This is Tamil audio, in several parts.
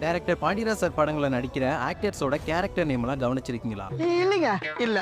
டைரக்டர் பாண்டியராஜ் சார் படங்களை நடிக்கிற ஆக்டர்ஸோட கேரக்டர் நேம் எல்லாம் கவனிச்சிருக்கீங்களா? இல்லைங்க. இல்ல.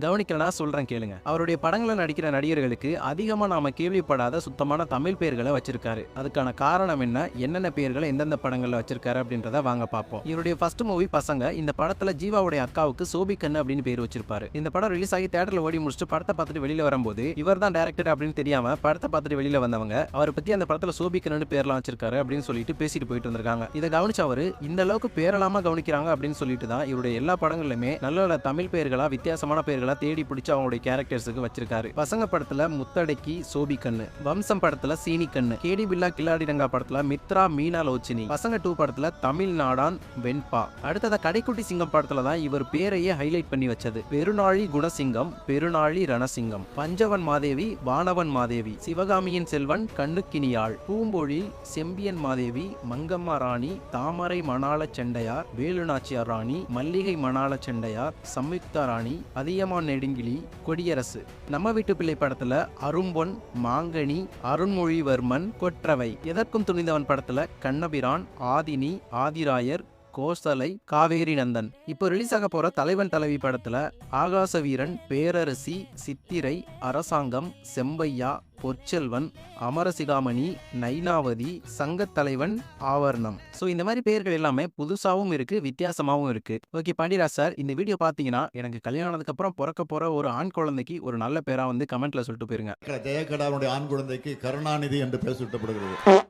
கவனிக்கலனா சொல்றேன் கேளுங்க. அவருடைய படங்களை நடிக்கிற நடிகர்களுக்கு அதிகமா நாம கேள்விப்படாத சுத்தமான தமிழ் பெயர்களை வச்சிருக்காரு. அதுக்கான காரணம் என்ன? என்னென்ன பெயர்களை எந்தெந்த படங்கள்ல வச்சிருக்காரு அப்படின்றத வாங்க பார்ப்போம். இவருடைய ஃபர்ஸ்ட் மூவி பசங்க இந்த படத்துல ஜீவாவுடைய அக்காவுக்கு சோபிகண்ணு அப்படின்னு பேர் வச்சிருப்பாரு. இந்த படம் ரிலீஸ் ஆகி தேட்டர்ல ஓடி முடிச்சுட்டு படத்தை பார்த்துட்டு வெளியில வரும்போது இவர் தான் டேரக்டர் அப்படின்னு தெரியாம படத்தை பார்த்துட்டு வெளியில வந்தவங்க அவரை பத்தி அந்த படத்துல சோபிகண்ணு பேர்லாம் வச்சிருக்காரு அப்படின்னு சொல்லிட்டு பேசிட்டு போயிட்டு வந்திருக்காங்க இதை கவனிச்ச அவரு இந்த அளவுக்கு பேரலாமா கவனிக்கிறாங்க அப்படின்னு சொல்லிட்டு தான் இவருடைய எல்லா படங்களிலுமே நல்ல நல்ல தமிழ் பெயர்களா வித்தியாசமான பெயர்களா தேடி பிடிச்சு அவங்களுடைய கேரக்டர்ஸுக்கு வச்சிருக்காரு. பசங்க படத்துல முத்தடக்கி சோபி கண்ணு வம்சம் படத்துல சீனி கண்ணு கேடி பில்லா கில்லாடி ரங்கா படத்துல மித்ரா மீனா லோச்சினி. பசங்க டூ படத்துல தமிழ்நாடான் வெண்பா. அடுத்ததா கடைக்குட்டி சிங்கம் படத்துல தான் இவர் பேரையே ஹைலைட் பண்ணி வச்சது. பெருநாழி குணசிங்கம் பெருநாழி ரணசிங்கம். பஞ்சவன் மாதேவி வானவன் மாதேவி. சிவகாமியின் செல்வன் கண்ணுக்கினியாள். பூம்பொழி செம்பியன் மாதேவி மங்கம்மா ராணி தாமரை மணாள செண்டையார் வேலுநாச்சியார் ராணி மல்லிகை மணாள செண்டையார் சம்யுக்தா ராணி அதியமான் நெடுங்கிலி கொடியரசு. நம்ம வீட்டு பிள்ளை படத்துல அரும்பொன் மாங்கனி அருண்மொழிவர்மன் கொற்றவை. எதற்கும் துணிந்தவன் படத்துல கண்ணபிரான் ஆதினி ஆதிராயர் கோசலை காவேரி நந்தன். இப்போ ரிலீஸ் ஆக போற தலைவன் தலைவி படத்துல ஆகாச வீரன் பேரரசி சித்திரை அரசாங்கம் செம்பையா பொற்செல்வன் அமரசிகாமணி நைனாவதி சங்கத்தலைவன் ஆவரணம். ஸோ இந்த மாதிரி பெயர்கள் எல்லாமே புதுசாகவும் இருக்கு வித்தியாசமாகவும் இருக்கு. ஓகே பாண்டியராஜ் சார் இந்த வீடியோ பார்த்தீங்கன்னா எனக்கு கல்யாணத்துக்கு அப்புறம் பிறக்க போற ஒரு ஆண் குழந்தைக்கு ஒரு நல்ல பேரா வந்து கமெண்ட்ல சொல்லிட்டு போயிருங்க. ஜெயகடாவுடைய ஆண் குழந்தைக்கு கருணாநிதி என்று பெயர் சூட்டப்படுகிறது.